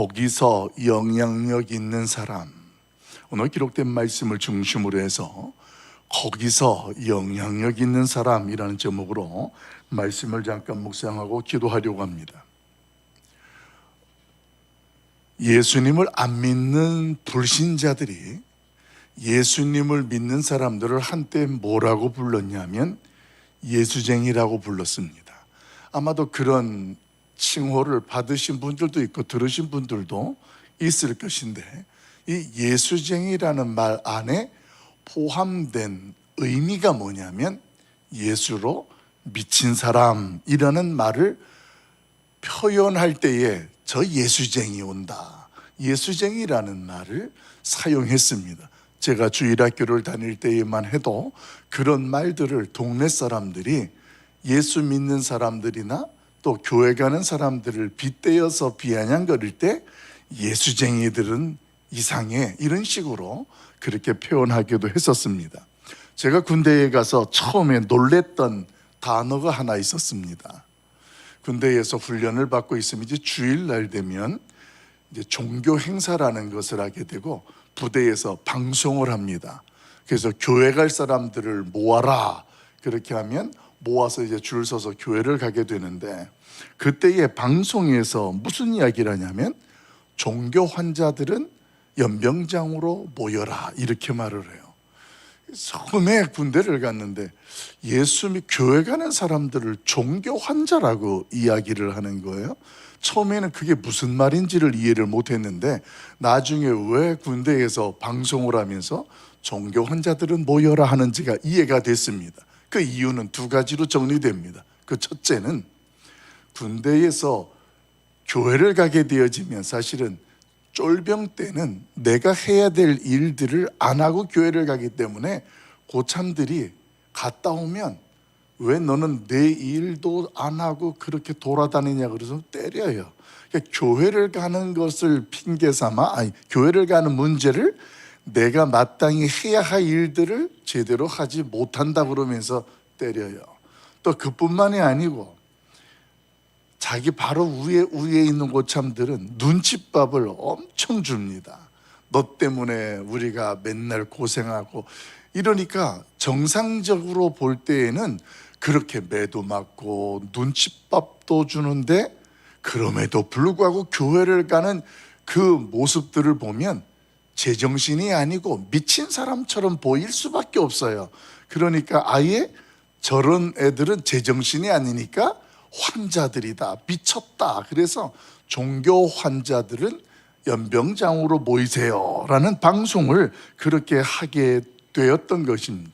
거기서 영향력 있는 사람. 오늘 기록된 말씀을 중심으로 해서 거기서 영향력 있는 사람이라는 제목으로 말씀을 잠깐 묵상하고 기도하려고 합니다. 예수님을 안 믿는 불신자들이 예수님을 믿는 사람들을 한때 뭐라고 불렀냐면 예수쟁이라고 불렀습니다. 아마도 그런 칭호를 받으신 분들도 있고 들으신 분들도 있을 것인데 이 예수쟁이라는 말 안에 포함된 의미가 뭐냐면 예수로 미친 사람이라는 말을 표현할 때에 저 예수쟁이 온다. 예수쟁이라는 말을 사용했습니다. 제가 주일학교를 다닐 때에만 해도 그런 말들을 동네 사람들이 예수 믿는 사람들이나 또 교회 가는 사람들을 빗대어서 비아냥거릴 때 예수쟁이들은 이상해 이런 식으로 그렇게 표현하기도 했었습니다. 제가 군대에 가서 처음에 놀랬던 단어가 하나 있었습니다. 군대에서 훈련을 받고 있으면 이제 주일날 되면 이제 종교 행사라는 것을 하게 되고 부대에서 방송을 합니다. 그래서 교회 갈 사람들을 모아라 그렇게 하면 모아서 이제 줄 서서 교회를 가게 되는데 그때의 방송에서 무슨 이야기를 하냐면 종교 환자들은 연병장으로 모여라 이렇게 말을 해요. 처음에 군대를 갔는데 예수 및 교회 가는 사람들을 종교 환자라고 이야기를 하는 거예요. 처음에는 그게 무슨 말인지를 이해를 못했는데 나중에 왜 군대에서 방송을 하면서 종교 환자들은 모여라 하는지가 이해가 됐습니다. 그 이유는 두 가지로 정리됩니다. 그 첫째는 군대에서 교회를 가게 되어지면 사실은 쫄병 때는 내가 해야 될 일들을 안 하고 교회를 가기 때문에 고참들이 갔다 오면 왜 너는 내 일도 안 하고 그렇게 돌아다니냐 그래서 때려요. 그러니까 교회를 가는 것을 핑계 삼아 아니 교회를 가는 문제를 내가 마땅히 해야 할 일들을 제대로 하지 못한다 그러면서 때려요. 또 그뿐만이 아니고 자기 바로 위에 위에 있는 고참들은 눈칫밥을 엄청 줍니다. 너 때문에 우리가 맨날 고생하고 이러니까 정상적으로 볼 때에는 그렇게 매도 맞고 눈칫밥도 주는데 그럼에도 불구하고 교회를 가는 그 모습들을 보면 제정신이 아니고 미친 사람처럼 보일 수밖에 없어요. 그러니까 아예 저런 애들은 제정신이 아니니까 환자들이다. 미쳤다. 그래서 종교 환자들은 연병장으로 모이세요 라는 방송을 그렇게 하게 되었던 것입니다.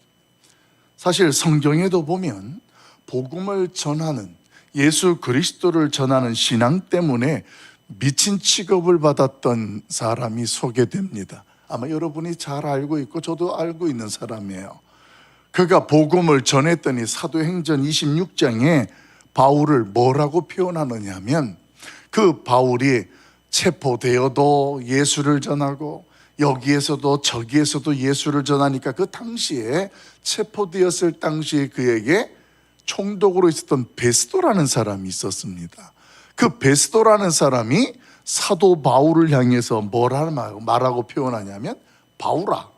사실 성경에도 보면 복음을 전하는 예수 그리스도를 전하는 신앙 때문에 미친 취급을 받았던 사람이 소개됩니다. 아마 여러분이 잘 알고 있고 저도 알고 있는 사람이에요. 그가 복음을 전했더니 사도행전 26장에 바울을 뭐라고 표현하느냐면 그 바울이 체포되어도 예수를 전하고 여기에서도 저기에서도 예수를 전하니까 그 당시에 체포되었을 당시에 그에게 총독으로 있었던 베스도라는 사람이 있었습니다. 그 베스도라는 사람이 사도 바울을 향해서 뭐라고 말하고 표현하냐면 바울아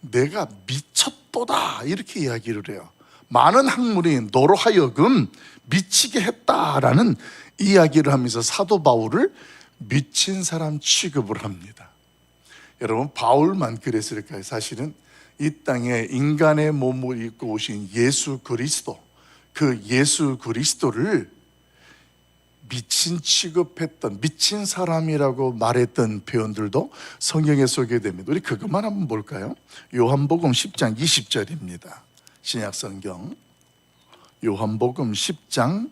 내가 미쳤도다 이렇게 이야기를 해요. 많은 학문이 너로 하여금 미치게 했다라는 이야기를 하면서 사도 바울을 미친 사람 취급을 합니다. 여러분 바울만 그랬을까요? 사실은 이 땅에 인간의 몸을 입고 오신 예수 그리스도 그 예수 그리스도를 미친 취급했던 미친 사람이라고 말했던 표현들도 성경에 소개됩니다. 우리 그것만 한번 볼까요? 요한복음 10장 20절입니다. 신약 성경 요한복음 10장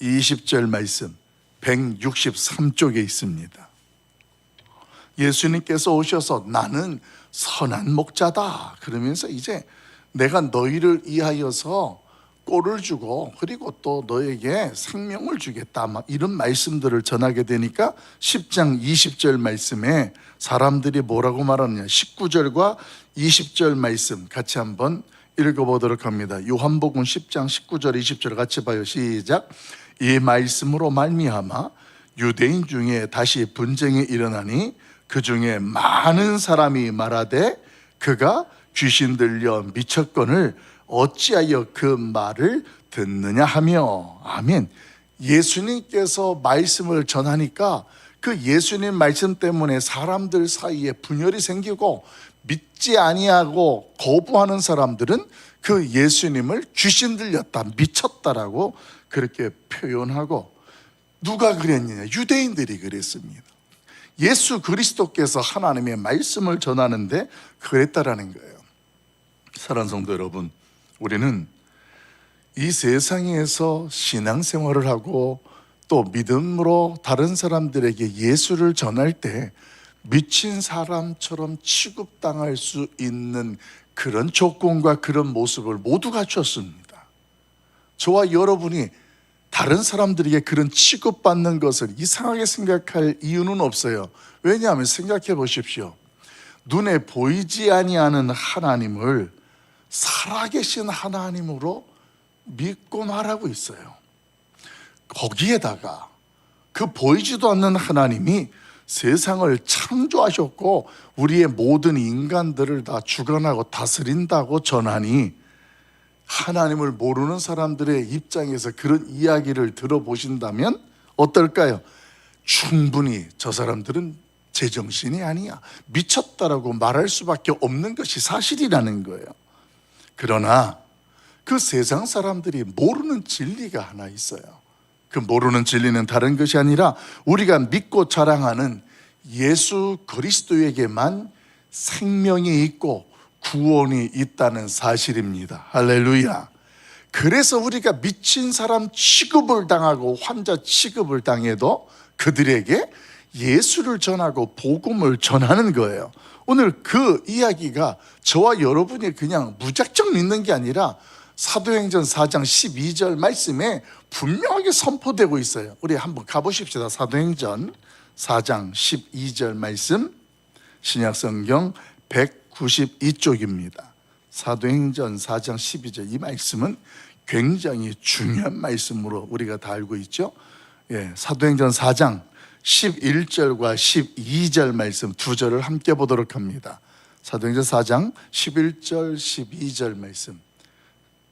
20절 말씀 163쪽에 있습니다. 예수님께서 오셔서 나는 선한 목자다. 그러면서 이제 내가 너희를 위하여서 꼴을 주고 그리고 또 너에게 생명을 주겠다. 막 이런 말씀들을 전하게 되니까 10장 20절 말씀에 사람들이 뭐라고 말하느냐. 19절과 20절 말씀 같이 한번 읽어보도록 합니다. 요한복음 10장 19절 20절 같이 봐요. 시작. 이 말씀으로 말미암아 유대인 중에 다시 분쟁이 일어나니 그 중에 많은 사람이 말하되 그가 귀신 들려 미쳤건을 어찌하여 그 말을 듣느냐 하며 아멘. 예수님께서 말씀을 전하니까 그 예수님 말씀 때문에 사람들 사이에 분열이 생기고 믿지 아니하고 거부하는 사람들은 그 예수님을 귀신 들렸다 미쳤다라고 그렇게 표현하고 누가 그랬느냐? 유대인들이 그랬습니다. 예수 그리스도께서 하나님의 말씀을 전하는데 그랬다라는 거예요. 사랑하는 성도 여러분 우리는 이 세상에서 신앙생활을 하고 또 믿음으로 다른 사람들에게 예수를 전할 때 미친 사람처럼 취급당할 수 있는 그런 조건과 그런 모습을 모두 갖췄습니다. 저와 여러분이 다른 사람들에게 그런 취급받는 것을 이상하게 생각할 이유는 없어요. 왜냐하면 생각해 보십시오. 눈에 보이지 아니하는 하나님을 살아계신 하나님으로 믿고 말하고 있어요. 거기에다가 그 보이지도 않는 하나님이 세상을 창조하셨고 우리의 모든 인간들을 다 주관하고 다스린다고 전하니 하나님을 모르는 사람들의 입장에서 그런 이야기를 들어보신다면 어떨까요? 충분히 저 사람들은 제정신이 아니야. 미쳤다라고 말할 수밖에 없는 것이 사실이라는 거예요. 그러나 그 세상 사람들이 모르는 진리가 하나 있어요. 그 모르는 진리는 다른 것이 아니라 우리가 믿고 자랑하는 예수 그리스도에게만 생명이 있고 구원이 있다는 사실입니다. 할렐루야. 그래서 우리가 미친 사람 취급을 당하고 환자 취급을 당해도 그들에게 예수를 전하고 복음을 전하는 거예요. 오늘 그 이야기가 저와 여러분이 그냥 무작정 믿는 게 아니라 사도행전 4장 12절 말씀에 분명하게 선포되고 있어요. 우리 한번 가보십시다. 사도행전 4장 12절 말씀 신약성경 192쪽입니다. 사도행전 4장 12절 이 말씀은 굉장히 중요한 말씀으로 우리가 다 알고 있죠. 예, 사도행전 4장 11절과 12절 말씀 두 절을 함께 보도록 합니다. 사도행전 4장 11절 12절 말씀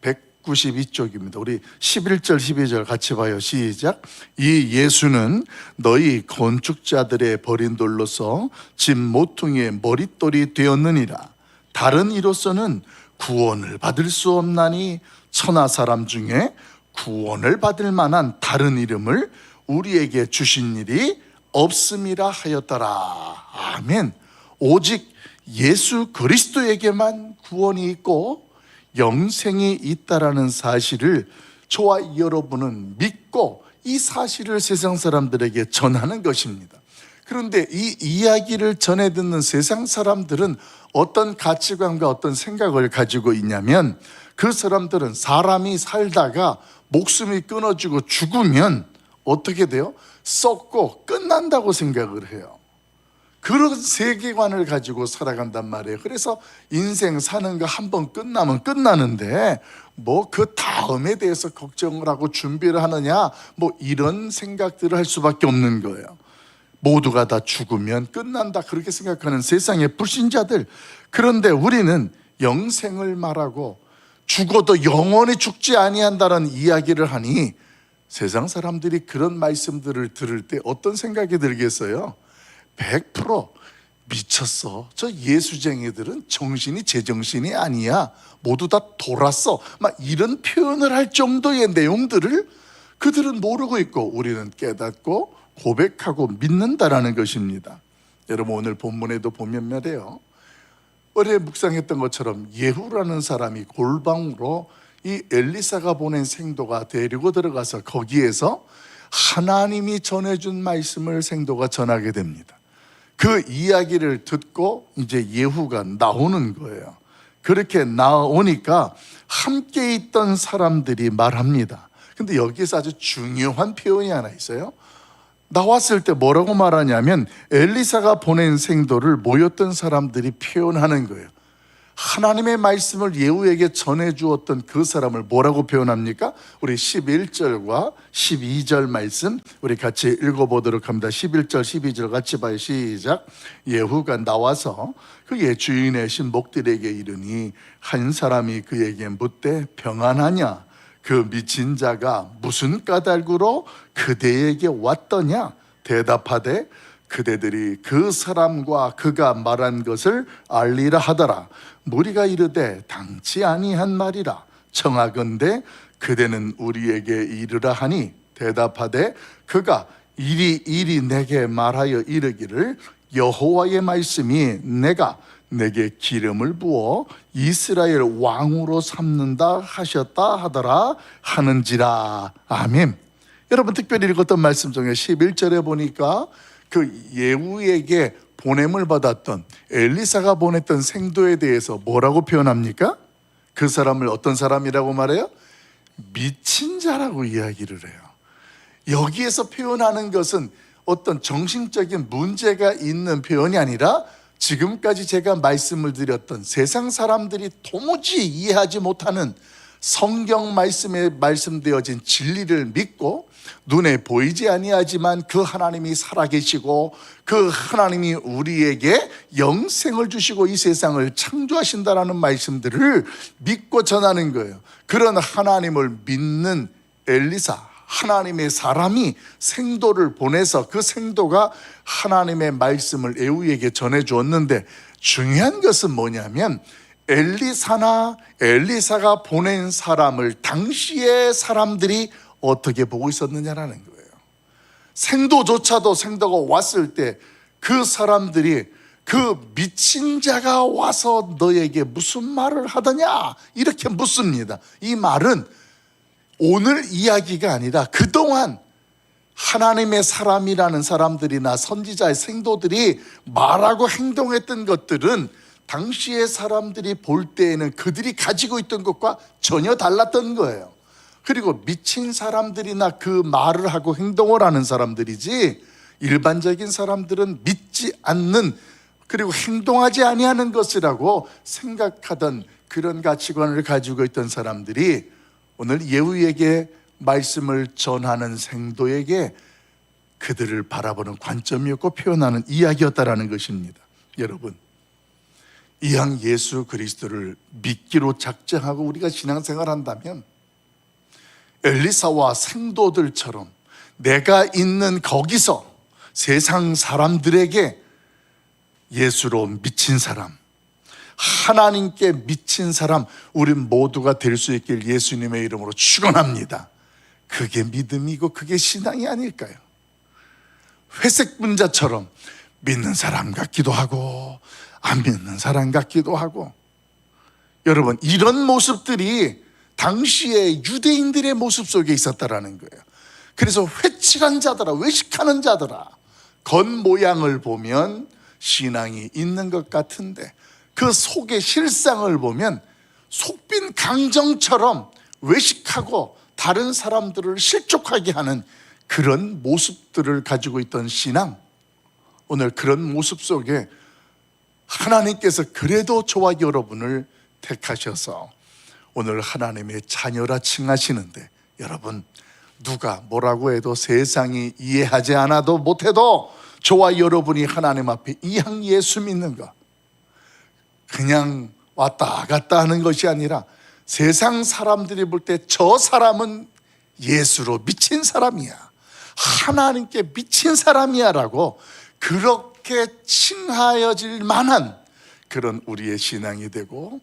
192쪽입니다. 우리 11절 12절 같이 봐요. 시작. 이 예수는 너희 건축자들의 버린 돌로서 집 모퉁이의 머릿돌이 되었느니라. 다른 이로서는 구원을 받을 수 없나니 천하 사람 중에 구원을 받을 만한 다른 이름을 우리에게 주신 일이 없음이라 하였더라. 아멘. 오직 예수 그리스도에게만 구원이 있고 영생이 있다라는 사실을 저와 여러분은 믿고 이 사실을 세상 사람들에게 전하는 것입니다. 그런데 이 이야기를 전해 듣는 세상 사람들은 어떤 가치관과 어떤 생각을 가지고 있냐면 그 사람들은 사람이 살다가 목숨이 끊어지고 죽으면 어떻게 돼요? 썩고 끝난다고 생각을 해요. 그런 세계관을 가지고 살아간단 말이에요. 그래서 인생 사는 거 한 번 끝나면 끝나는데 뭐 그 다음에 대해서 걱정을 하고 준비를 하느냐 뭐 이런 생각들을 할 수밖에 없는 거예요. 모두가 다 죽으면 끝난다 그렇게 생각하는 세상의 불신자들. 그런데 우리는 영생을 말하고 죽어도 영원히 죽지 아니한다는 이야기를 하니 세상 사람들이 그런 말씀들을 들을 때 어떤 생각이 들겠어요? 100% 미쳤어. 저 예수쟁이들은 정신이 제정신이 아니야. 모두 다 돌았어. 막 이런 표현을 할 정도의 내용들을 그들은 모르고 있고 우리는 깨닫고 고백하고 믿는다라는 것입니다. 여러분 오늘 본문에도 보면 말이에요. 어제 묵상했던 것처럼 예후라는 사람이 골방으로 이 엘리사가 보낸 생도가 데리고 들어가서 거기에서 하나님이 전해준 말씀을 생도가 전하게 됩니다. 그 이야기를 듣고 이제 예후가 나오는 거예요. 그렇게 나오니까 함께 있던 사람들이 말합니다. 근데 여기서 아주 중요한 표현이 하나 있어요. 나왔을 때 뭐라고 말하냐면 엘리사가 보낸 생도를 모였던 사람들이 표현하는 거예요. 하나님의 말씀을 예후에게 전해 주었던 그 사람을 뭐라고 표현합니까? 우리 11절과 12절 말씀 우리 같이 읽어 보도록 합니다. 11절 12절 같이 봐요. 시작. 예후가 나와서 그의 주인의 신복들에게 이르니 한 사람이 그에게 묻되 평안하냐 그 미친 자가 무슨 까닭으로 그대에게 왔더냐 대답하되 그대들이 그 사람과 그가 말한 것을 알리라 하더라. 무리가 이르되 당치 아니한 말이라. 청하건대 그대는 우리에게 이르라 하니 대답하되 그가 이리 이리 내게 말하여 이르기를 여호와의 말씀이 내가 내게 기름을 부어 이스라엘 왕으로 삼는다 하셨다 하더라 하는지라. 아멘. 여러분 특별히 읽었던 말씀 중에 11절에 보니까 그 예후에게 보냄을 받았던 엘리사가 보냈던 생도에 대해서 뭐라고 표현합니까? 그 사람을 어떤 사람이라고 말해요? 미친 자라고 이야기를 해요. 여기에서 표현하는 것은 어떤 정신적인 문제가 있는 표현이 아니라 지금까지 제가 말씀을 드렸던 세상 사람들이 도무지 이해하지 못하는 성경 말씀에 말씀되어진 진리를 믿고 눈에 보이지 아니하지만 그 하나님이 살아계시고 그 하나님이 우리에게 영생을 주시고 이 세상을 창조하신다라는 말씀들을 믿고 전하는 거예요. 그런 하나님을 믿는 엘리사 하나님의 사람이 생도를 보내서 그 생도가 하나님의 말씀을 에우에게 전해 주었는데 중요한 것은 뭐냐면 엘리사나 엘리사가 보낸 사람을 당시의 사람들이 어떻게 보고 있었느냐라는 거예요. 생도조차도 생도가 왔을 때 그 사람들이 그 미친 자가 와서 너에게 무슨 말을 하더냐 이렇게 묻습니다. 이 말은 오늘 이야기가 아니라 그동안 하나님의 사람이라는 사람들이나 선지자의 생도들이 말하고 행동했던 것들은 당시의 사람들이 볼 때에는 그들이 가지고 있던 것과 전혀 달랐던 거예요. 그리고 미친 사람들이나 그 말을 하고 행동을 하는 사람들이지 일반적인 사람들은 믿지 않는 그리고 행동하지 아니하는 것이라고 생각하던 그런 가치관을 가지고 있던 사람들이 오늘 예후에게 말씀을 전하는 생도에게 그들을 바라보는 관점이었고 표현하는 이야기였다라는 것입니다. 여러분, 이왕 예수 그리스도를 믿기로 작정하고 우리가 신앙생활 한다면 엘리사와 생도들처럼 내가 있는 거기서 세상 사람들에게 예수로 미친 사람, 하나님께 미친 사람, 우리 모두가 될 수 있길 예수님의 이름으로 축원합니다. 그게 믿음이고 그게 신앙이 아닐까요? 회색 분자처럼 믿는 사람 같기도 하고 안 믿는 사람 같기도 하고 여러분 이런 모습들이 당시에 유대인들의 모습 속에 있었다라는 거예요. 그래서 회칠한 자들아, 외식하는 자들아, 겉모양을 보면 신앙이 있는 것 같은데 그 속의 실상을 보면 속빈 강정처럼 외식하고 다른 사람들을 실족하게 하는 그런 모습들을 가지고 있던 신앙. 오늘 그런 모습 속에 하나님께서 그래도 저와 여러분을 택하셔서 오늘 하나님의 자녀라 칭하시는데 여러분 누가 뭐라고 해도 세상이 이해하지 않아도 못해도 저와 여러분이 하나님 앞에 이양 예수 믿는 것 그냥 왔다 갔다 하는 것이 아니라 세상 사람들이 볼 때 저 사람은 예수로 미친 사람이야. 하나님께 미친 사람이야라고 그렇게 칭하여질 만한 그런 우리의 신앙이 되고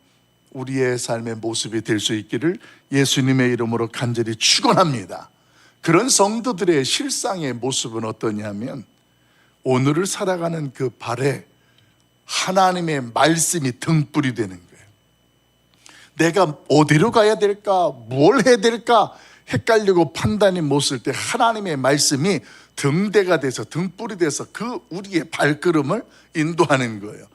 우리의 삶의 모습이 될 수 있기를 예수님의 이름으로 간절히 축원합니다. 그런 성도들의 실상의 모습은 어떠냐면 오늘을 살아가는 그 발에 하나님의 말씀이 등불이 되는 거예요. 내가 어디로 가야 될까, 뭘 해야 될까 헷갈리고 판단이 못 쓸 때 하나님의 말씀이 등대가 돼서 등불이 돼서 그 우리의 발걸음을 인도하는 거예요.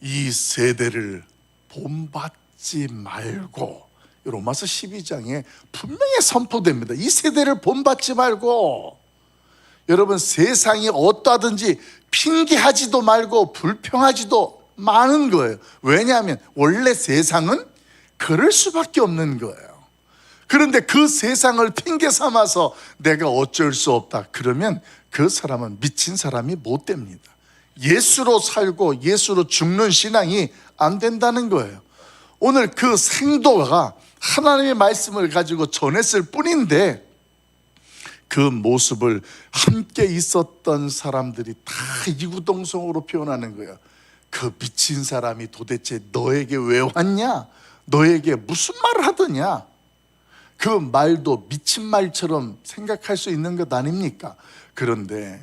이 세대를 본받지 말고 로마서 12장에 분명히 선포됩니다. 이 세대를 본받지 말고 여러분 세상이 어떠하든지 핑계하지도 말고 불평하지도 많은 거예요. 왜냐하면 원래 세상은 그럴 수밖에 없는 거예요. 그런데 그 세상을 핑계 삼아서 내가 어쩔 수 없다. 그러면 그 사람은 미친 사람이 못 됩니다. 예수로 살고 예수로 죽는 신앙이 안 된다는 거예요. 오늘 그 생도가 하나님의 말씀을 가지고 전했을 뿐인데 그 모습을 함께 있었던 사람들이 다 이구동성으로 표현하는 거예요. 그 미친 사람이 도대체 너에게 왜 왔냐? 너에게 무슨 말을 하더냐? 그 말도 미친 말처럼 생각할 수 있는 것 아닙니까? 그런데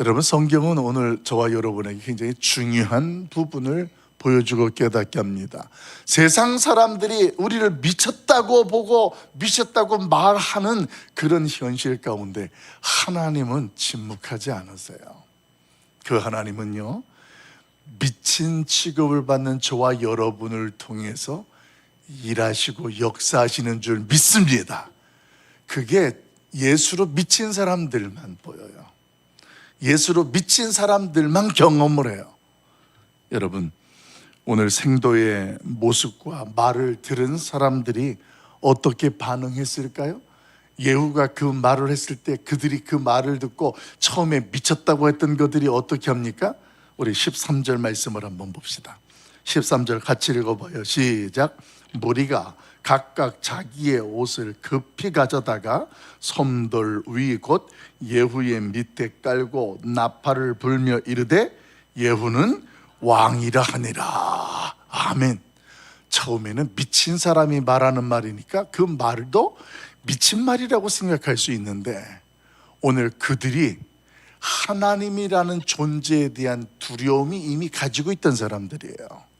여러분 성경은 오늘 저와 여러분에게 굉장히 중요한 부분을 보여주고 깨닫게 합니다. 세상 사람들이 우리를 미쳤다고 보고 미쳤다고 말하는 그런 현실 가운데 하나님은 침묵하지 않으세요. 그 하나님은요, 미친 취급을 받는 저와 여러분을 통해서 일하시고 역사하시는 줄 믿습니다. 그게 예수로 미친 사람들만 보여요. 예수로 미친 사람들만 경험을 해요. 여러분, 오늘 생도의 모습과 말을 들은 사람들이 어떻게 반응했을까요? 예후가 그 말을 했을 때 그들이 그 말을 듣고 처음에 미쳤다고 했던 그들이 어떻게 합니까? 우리 13절 말씀을 한번 봅시다. 13절 같이 읽어봐요. 시작. 무리가 각각 자기의 옷을 급히 가져다가 섬돌 위 곧 예후의 밑에 깔고 나팔을 불며 이르되 예후는 왕이라 하니라. 아멘. 처음에는 미친 사람이 말하는 말이니까 그 말도 미친 말이라고 생각할 수 있는데 오늘 그들이 하나님이라는 존재에 대한 두려움이 이미 가지고 있던 사람들이에요.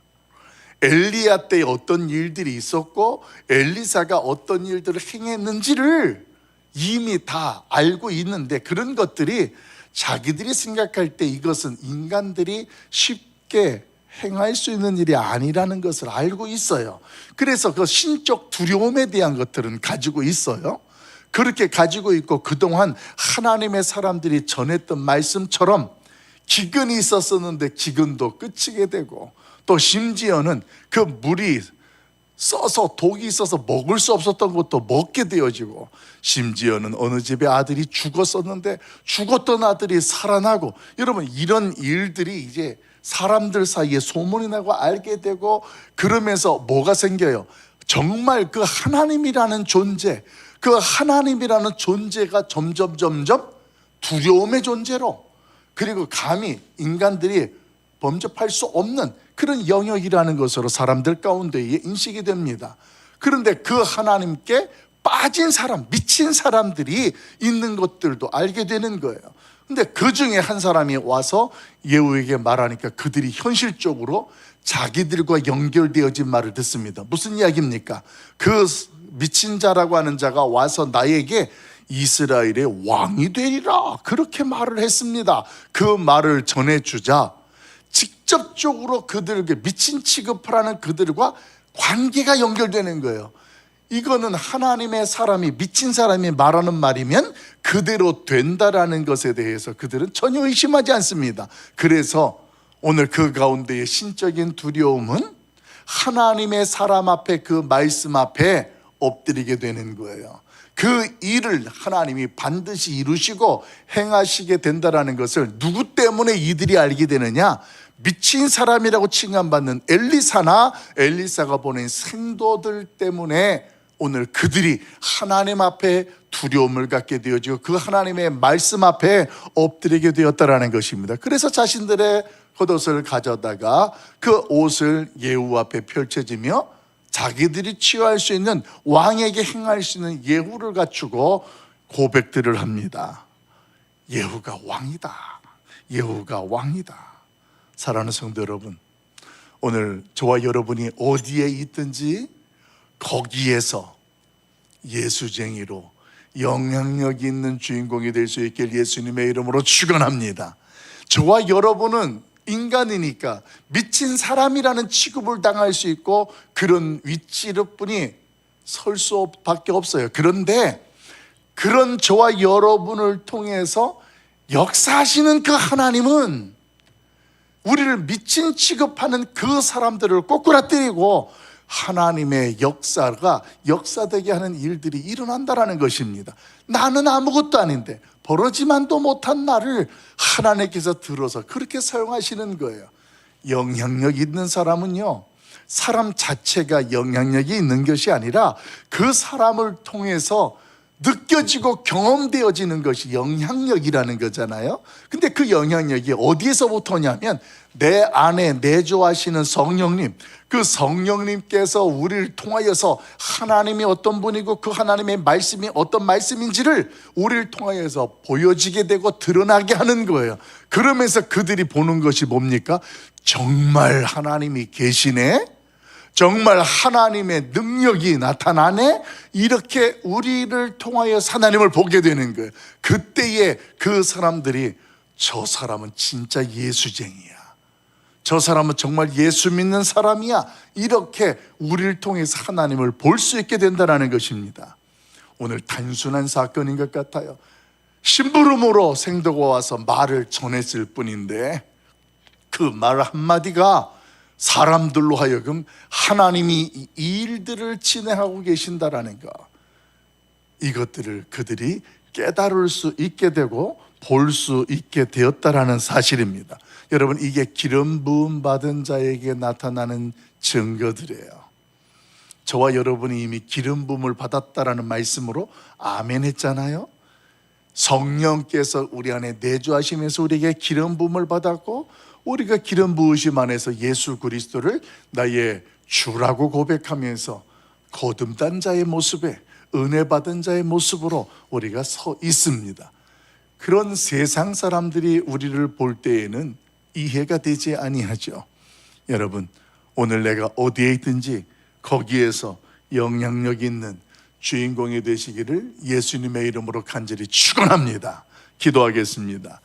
엘리야 때 어떤 일들이 있었고 엘리사가 어떤 일들을 행했는지를 이미 다 알고 있는데 그런 것들이 자기들이 생각할 때 이것은 인간들이 쉽게 행할 수 있는 일이 아니라는 것을 알고 있어요. 그래서 그 신적 두려움에 대한 것들은 가지고 있어요. 그렇게 가지고 있고 그동안 하나님의 사람들이 전했던 말씀처럼 기근이 있었었는데 기근도 끝이게 되고 또 심지어는 그 물이 써서 독이 있어서 먹을 수 없었던 것도 먹게 되어지고 심지어는 어느 집에 아들이 죽었었는데 죽었던 아들이 살아나고 여러분 이런 일들이 이제 사람들 사이에 소문이 나고 알게 되고 그러면서 뭐가 생겨요? 정말 그 하나님이라는 존재, 그 하나님이라는 존재가 점점 점점 두려움의 존재로 그리고 감히 인간들이 범접할 수 없는 그런 영역이라는 것으로 사람들 가운데에 인식이 됩니다. 그런데 그 하나님께 빠진 사람, 미친 사람들이 있는 것들도 알게 되는 거예요. 근데 그 중에 한 사람이 와서 예후에게 말하니까 그들이 현실적으로 자기들과 연결되어진 말을 듣습니다. 무슨 이야기입니까? 그 미친 자라고 하는 자가 와서 나에게 이스라엘의 왕이 되리라. 그렇게 말을 했습니다. 그 말을 전해주자 직접적으로 그들에게 미친 취급을 하는 그들과 관계가 연결되는 거예요. 이거는 하나님의 사람이 미친 사람이 말하는 말이면 그대로 된다라는 것에 대해서 그들은 전혀 의심하지 않습니다. 그래서 오늘 그 가운데의 신적인 두려움은 하나님의 사람 앞에 그 말씀 앞에 엎드리게 되는 거예요. 그 일을 하나님이 반드시 이루시고 행하시게 된다라는 것을 누구 때문에 이들이 알게 되느냐? 미친 사람이라고 칭함받는 엘리사나 엘리사가 보낸 생도들 때문에 오늘 그들이 하나님 앞에 두려움을 갖게 되어지고 그 하나님의 말씀 앞에 엎드리게 되었다라는 것입니다. 그래서 자신들의 겉옷을 가져다가 그 옷을 예후 앞에 펼쳐지며 자기들이 취할 수 있는 왕에게 행할 수 있는 예후를 갖추고 고백들을 합니다. 예후가 왕이다. 예후가 왕이다. 사랑하는 성도 여러분, 오늘 저와 여러분이 어디에 있든지 거기에서 예수쟁이로 영향력 있는 주인공이 될 수 있길 예수님의 이름으로 축원합니다. 저와 여러분은 인간이니까 미친 사람이라는 취급을 당할 수 있고 그런 위치로뿐이 설 수밖에 없어요. 그런데 그런 저와 여러분을 통해서 역사하시는 그 하나님은 우리를 미친 취급하는 그 사람들을 꼬꾸라뜨리고 하나님의 역사가 역사되게 하는 일들이 일어난다라는 것입니다. 나는 아무것도 아닌데 벌어지만도 못한 나를 하나님께서 들어서 그렇게 사용하시는 거예요. 영향력 있는 사람은요. 사람 자체가 영향력이 있는 것이 아니라 그 사람을 통해서 느껴지고 경험되어지는 것이 영향력이라는 거잖아요. 근데 그 영향력이 어디에서부터 오냐면 내 안에 내조하시는 성령님, 그 성령님께서 우리를 통하여서 하나님이 어떤 분이고 그 하나님의 말씀이 어떤 말씀인지를 우리를 통하여서 보여지게 되고 드러나게 하는 거예요. 그러면서 그들이 보는 것이 뭡니까? 정말 하나님이 계시네? 정말 하나님의 능력이 나타나네 이렇게 우리를 통하여 하나님을 보게 되는 거예요. 그때에 그 사람들이 저 사람은 진짜 예수쟁이야. 저 사람은 정말 예수 믿는 사람이야. 이렇게 우리를 통해서 하나님을 볼 수 있게 된다는 것입니다. 오늘 단순한 사건인 것 같아요. 심부름으로 생도가 와서 말을 전했을 뿐인데 그 말 한마디가 사람들로 하여금 하나님이 이 일들을 진행하고 계신다라는 것. 이것들을 그들이 깨달을 수 있게 되고 볼 수 있게 되었다라는 사실입니다. 여러분 이게 기름 부음 받은 자에게 나타나는 증거들이에요. 저와 여러분이 이미 기름 부음을 받았다라는 말씀으로 아멘 했잖아요. 성령께서 우리 안에 내주하시면서 우리에게 기름 부음을 받았고 우리가 기름 부으심 안에서 예수 그리스도를 나의 주라고 고백하면서 거듭난 자의 모습에 은혜 받은 자의 모습으로 우리가 서 있습니다. 그런 세상 사람들이 우리를 볼 때에는 이해가 되지 아니하죠. 여러분, 오늘 내가 어디에 있든지 거기에서 영향력 있는 주인공이 되시기를 예수님의 이름으로 간절히 축원합니다. 기도하겠습니다.